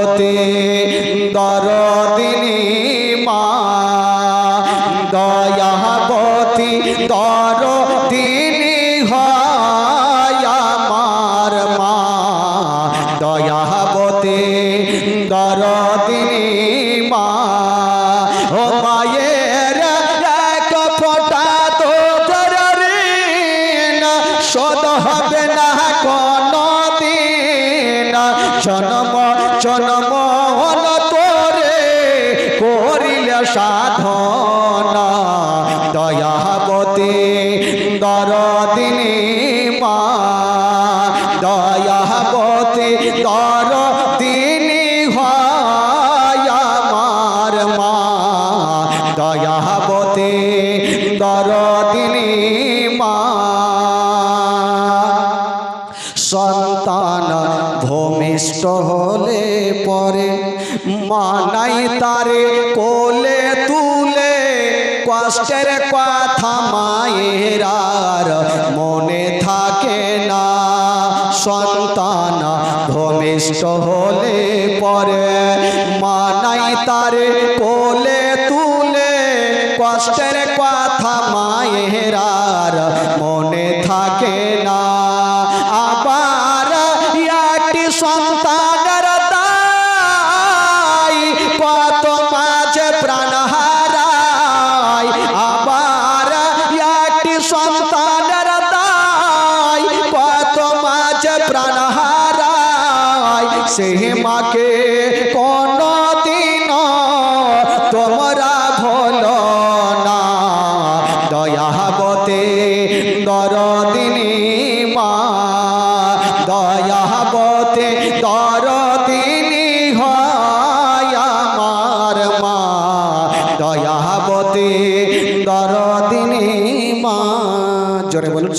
দয়াবতী দরদিনী মা, দয়াবতী দরদিনী হয় আমার মা। দয়াবতী দরদিনী মা, ও মায়ের এক ফোঁটা তো শোধ হবে না কোনো দিন। জন্ম জন্ম তোরে করিলে সাধনা। দয়াবতী দরদিনী মা, দয়াবতী দরদিনী হয় আমার মা। দয়াবতী দরদিনী মা। সন্তান ভূমিষ্ঠ হলে পরে মানাই তারে কোলে তুলে, কষ্টের কথা মায়ের আর মনে থাকে না। সন্তান ভূমিষ্ঠ হলে পরে মানাই তারে কোলে তুলে, কষ্টের কথা মায়ের আর মনে থাকে না। প্রাণ হারায় সেই মাকে কোনো দিন তোমরা ভোলো না। দয়াবতে দরদিনী মা। দয়াবতে দরদিনী হয় আমার মা। দয়াবতে দরদিনী মা। বলুন